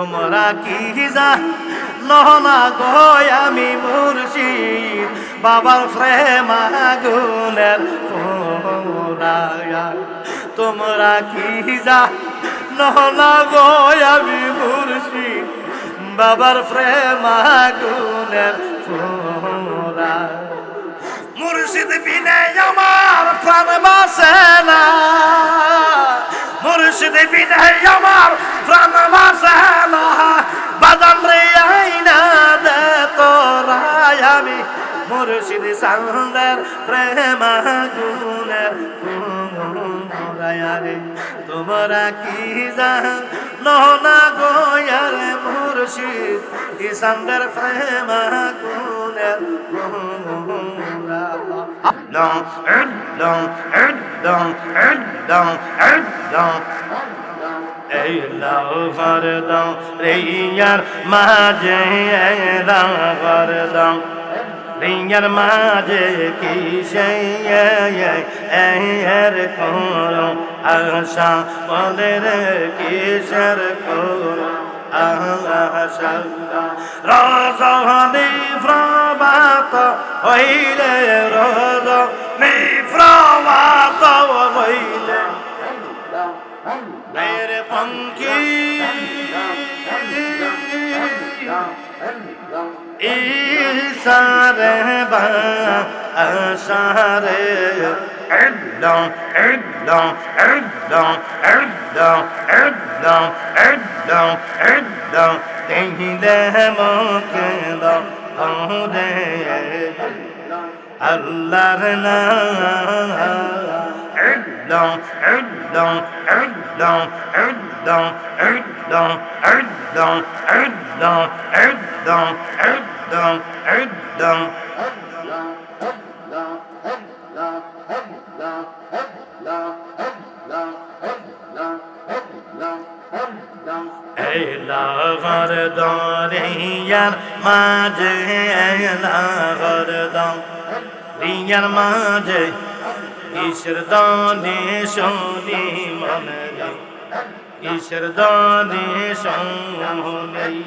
তোমরা কি যা নহনা গয় আমি মুর্শিদ, বাবার প্রেম আগুনের তোমরা কি যা নহনা গয় আমি মুর্শিদ, বাবার প্রেম আগুনের মুর্শিদ বিনে আমার প্রাণ বাসে না। মুর্শিদ বিনে আমার প্রাণ বাসে না বাদাম রে আইনা দে তোরাই আমি মুর্শিদ সান্দের প্রেম গুণের রে তোমরা কি জান নহনা গোয়ার মুর্শিদ? ইসান্দের প্রেম গুণের long, long, long, long, long. এই লাউ ঘর দাও রেয়ার মাঝে এলাম ঘর দাও রেয়ার মাঝে কি এর করো? আশা বলে রে কিসের করো? আশা রজনী প্রবাত হইলে রজ নিফ্রবাত হইলে غير فنكي إيسار بأسار عدلا عدلا عدلا عدلا عدلا عدلا عدلا تهلا مكلا هوري الله لنا عدلا عدلا عدلا দাও এক দাও এক দাও এক দাও এক দাও এক দাও এক দাও এক দাও এলাহর মাঝে এলাহর দরিয়ার মাঝে ঈশ্বর দানে শোনি মনে ঈশ্বর দানে শোনি?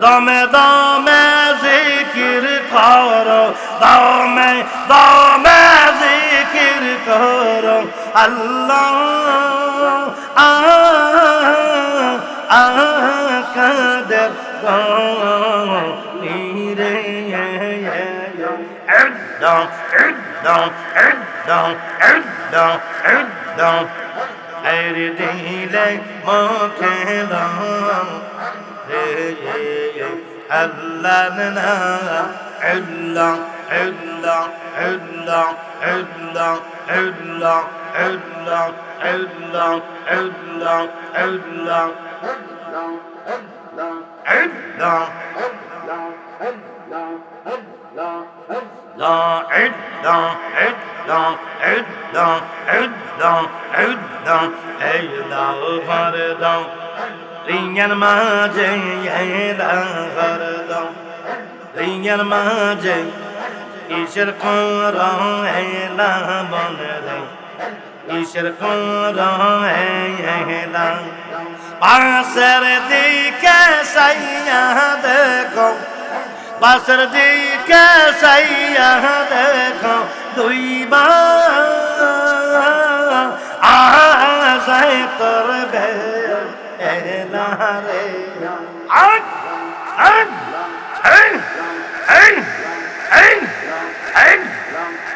দমে দমে জিকির করো, দমে দমে জিকির করো। আল্লাহ, আ কাদের রে এর দিলে মুখে দাম রে আল্লাহ নাম আল্লাহ আল্লাহ আল্লাহ আল্লাহ আল্লাহ আল্লাহ আল্লাহ আল্লাহ আল্লাহ আল্লাহ لا রিঙের মাঝে রিঙের মাঝে ঈশ্বর কর হেলা বন রে ঈশ্বর কর হেলা পাশের দিকে সাইয়া দেখো পাশের দিকে সাইয়া দেখো দুইবার আশায় করবে না রে আট আট আট আট আট আট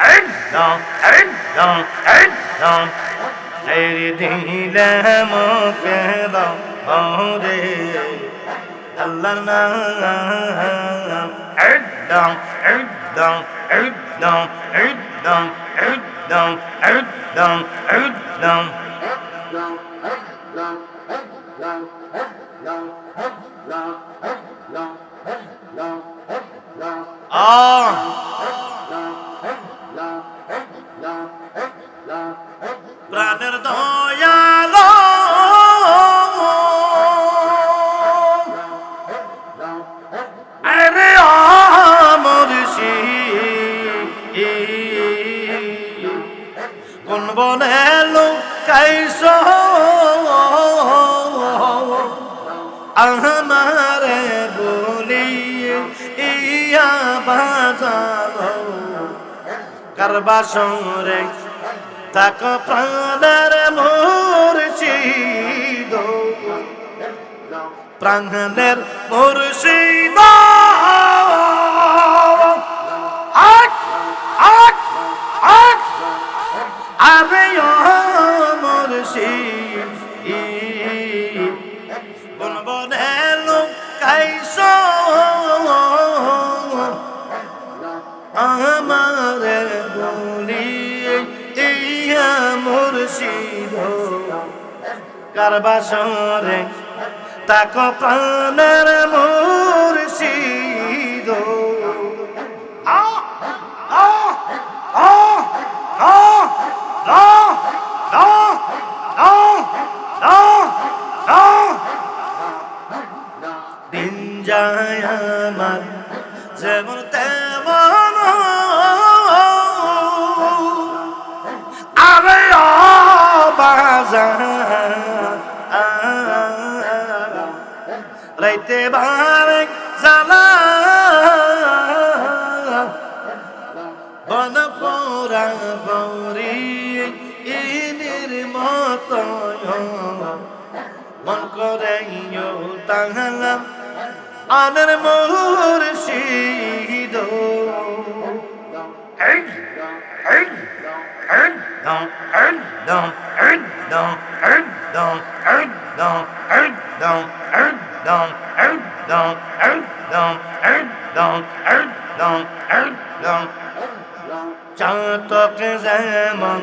আট down, head down, head down. Lady Dila Mokera, Hore, Allah. عدم عدم عدم عدم عدم عدم عدم বাসরে তাক প্রাণার মুর্শিদ। প্রাণের মুর্শিদ। মোর মুর্শিদ। কারবাসরে তাকো প্রাণের মন পোরা বৌরি ইনির মতো মন করে তাহলাম আনের মুর্শিদ এই এই এই দম এই দম এই দম এই দম এই দম এই দম এই দম এই চাতক যেমন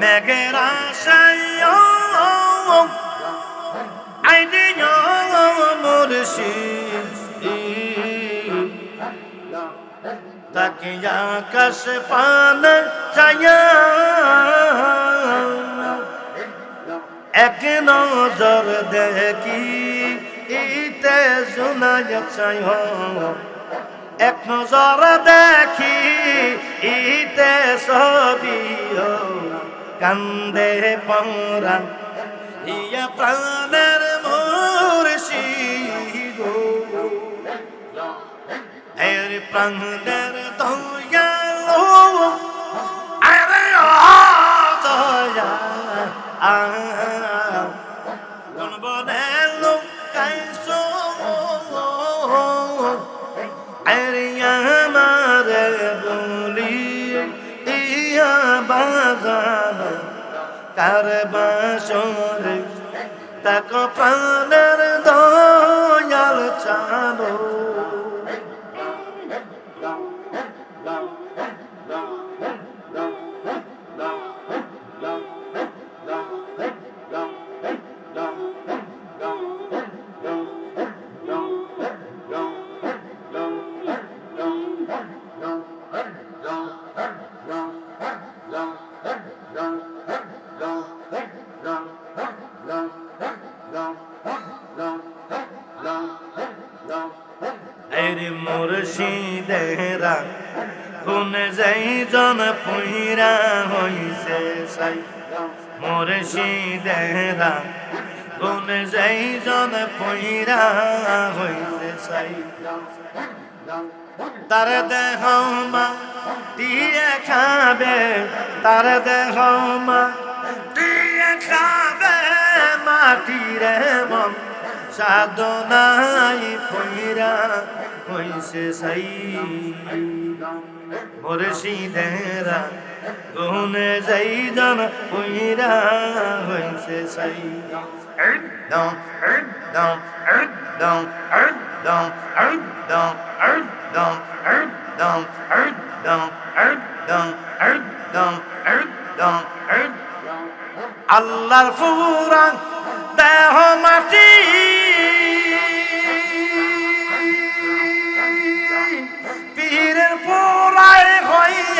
মেঘের আশায় আইদিন মুর্শিদ। তাকে আকাশ পান চায়া এক নজর দেখি, ইতে শোনায় চাই এক নজর দেখি ইতে ছবি কান্দে পরা ইয়া প্রাণের মুর্শিদ এর প্রাণের দয়ালো আরে ও দয়া হাসর তাকো পান পুইরা হইছে মুর্শিদেরা কোন যাই জন পুইরা হইছে তার দেহ মা দিয়ে খাবে, তার দেহ মা দিয়ে খাবে মাটিরে মন। সাধনাই পইরা হইছে সাই। মুর্শিদেরা গুনে যাই জন হইছে সাই একদম একদম একদম একদম একদম একদম একদম একদম একদম একদম একদম একদম আল্লাহর ফুরান দেহ মাটি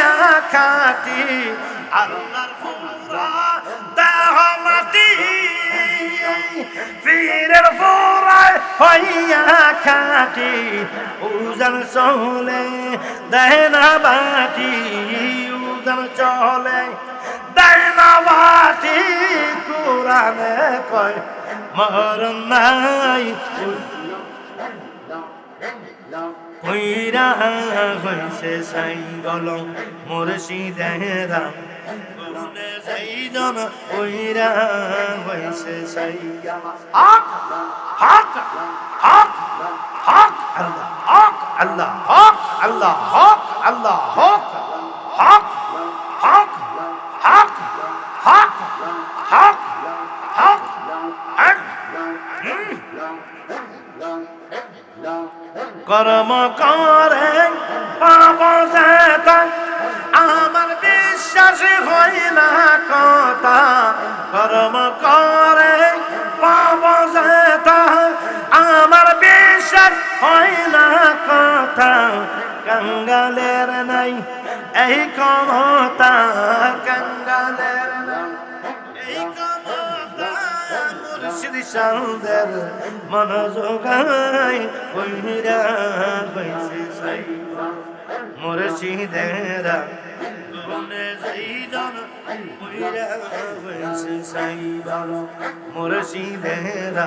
হইয়া খাটি আল্লাহর ফুরা দেহ মাটি। পীরের পোড়ায় হইয়া খাটি উজান চলে দেহ না বাটি, উজান চলে দেয় বাটি। কোরআনে কয়, মরণ নাই কইরা হইছে সাই গল মুর্শিদেরা সাইজন কইরা হইছে সাই হক হক হক হক, আল্লাহ হক আল্লাহ হক আল্লাহ হক আল্লাহ হক হক হক হক হক কর্ম করে, পাব আমার বিশ্বাস হয় না কথা। কর্ম করে, পাব আমার বিশ্বাস হয় না কথা। কঙ্গালের নাই এই ক্ষমতা। কঙ্গালের সালদের মন যোগাই কইরা কইছে সাই। মুর্শিদেরা বনে জাইদান কইরা কইছে সাই মুর্শিদেরা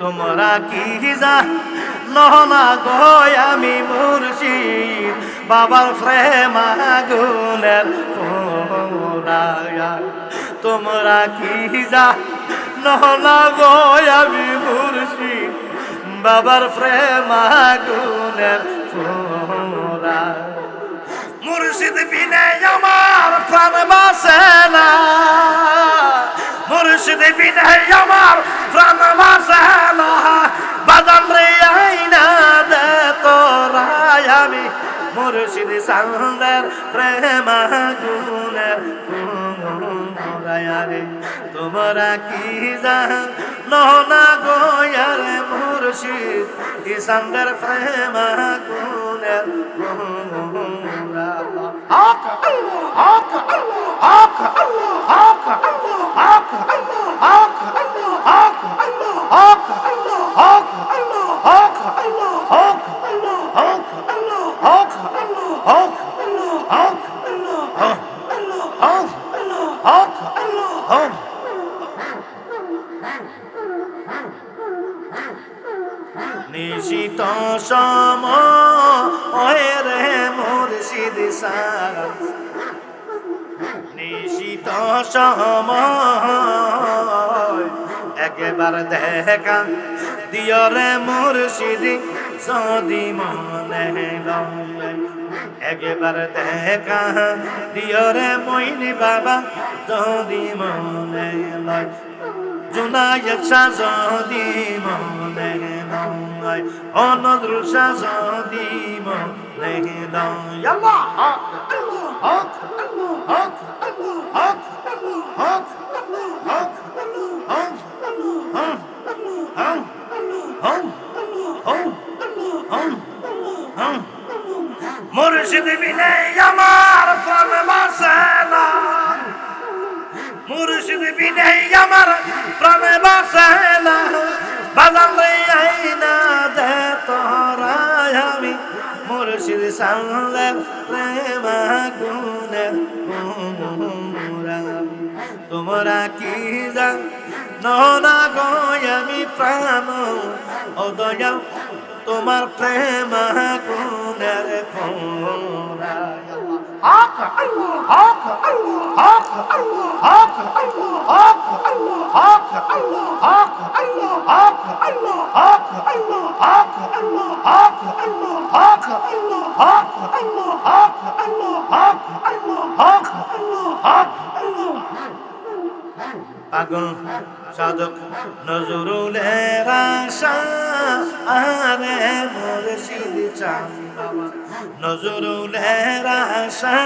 তোমরা কি যা নহনা গয় আমি মুর্শিদ বাবার প্রেম আগুনের ফোরায়া তোমরা কি যা? নহনা গয় আমি বাবার প্রেম আগুনের ফোরা মুর্শিদ বিনে আমার প্রাণ বাসে না। মুর্শিদ বিনে আমার প্রাণ বাসে না। বাদাম রে আইনা দে, তোরাই আমি মুর্শিদ সান্দের প্রেম গুণের রে তোমরা কি জান নহনা গোয়ার মুর্শিদ ইসান্দের প্রেম গুণের হক হক হক হক হক হক হক হক হক হক হক হক হক হক হক হক হক হক নিশিত সময় রে মুর্শিদ নিশিত সময় একবার দেখা দিয় রে মুর্শিদ, যদি মনে লয় একবার দেখা দিয় রে মইনি বাবা, যদি মনে লয়। জুনায়ের সাজদি মনে নয় অনদ্রুল সাজদি মনে নয় আল্লাহ, হক হক হক হক হক মুর্শিদ বিনে আমার প্রাণ বাসে না। মুর্শিদ বিনে আমার প্রাণে বাসে না। বাজান রে আইনা দে তোরাই আমি মুর্শিদ সামলে প্রেম গুণে তোমরা কি জান গয় আমি প্রাণ ও দয়া তোমার প্রেম গুণের কোরা হক হক হক হক হক হক পাগল সাধক নজরুলের আশা। আরে মুর্শিদ চান নজরুলের আশা,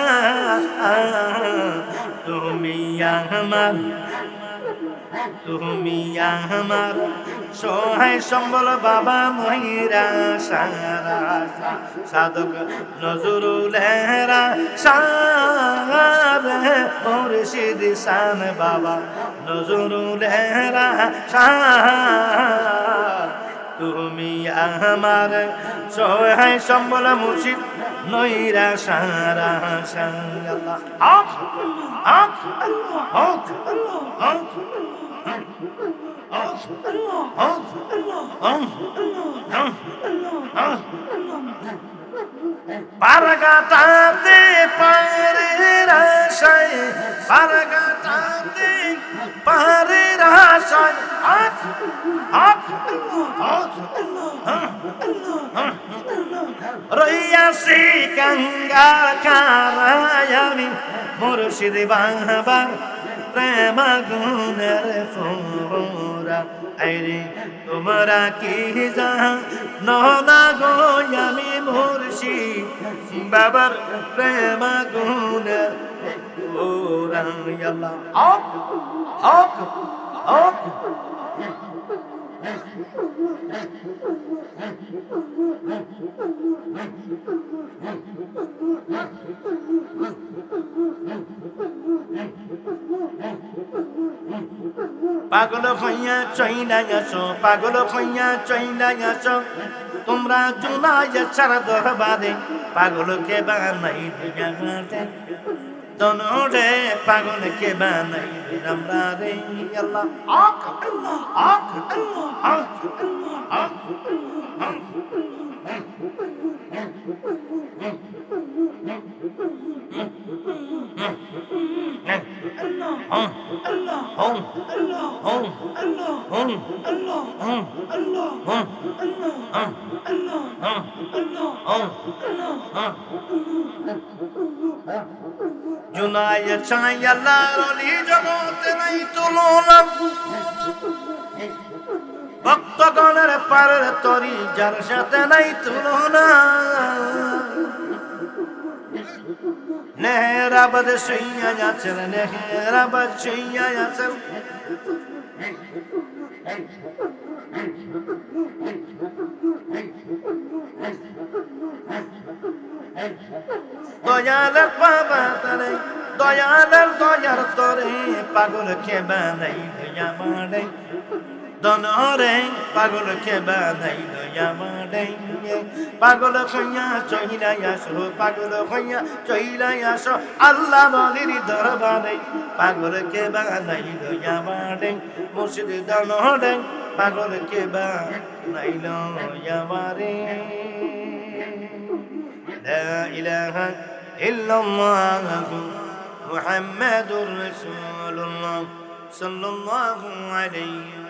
তুমি আমার তুমি আমার। সহায় সম্বল বাবা মহিরা সারা সাধক নজরুলেরা সারে মুর্শিদ শান বাবা। নজরুলেরা তুমি আমার সহায় সম্বল মুর্শিদ নইরা সারা সারা আখ পারগাটাতে পারের আশায় পারগাটাতে পারের আশায় আখ আখ রইয়াছি গঙ্গার কারায় আমি মুর্শিদ বাবার প্রেম গুণের ফোরা আইরে, তোমরা কি যা না গো, আমি মুর্শিদ বাবার প্রেম গুণের ফোরা পাগল হইয়া চইনা গেছো পাগল হইয়া চইনা গেছো তোমরা জুনায় ছাড়া দরবারে পাগলকে বানাই দনরে পাগলকে বানাই আমরা রে আল্লাহ আক আল্লাহ আক আল্লাহ আক আক জুনায় চাই জগতে নাই তুলনা। ভক্তগণের পারের তরি যার সাথে নাই তুলনা। নেহরাবাদ সইয়া আছেন নেহরাবাদ সইয়া আছেন দয়ালের বাবা তারে দয়ালের দয়ার তরে পাগল কে বানাই দয়া মারে। দনরে পাগল কে বানাই দয়ামারে পাগল হইয়া চহিলাই আসো, পাগল হইয়া চহিলাই আসো, আল্লাহ বলির দরবারে। পাগল কে বানাই দয়ামারে মুর্শিদ দনরে পাগল কে বানাইল ইয়ামারে লা ইলাহা ইল্লাল্লাহ মুহাম্মাদুর রাসূলুল্লাহ সাল্লাল্লাহু আলাইহি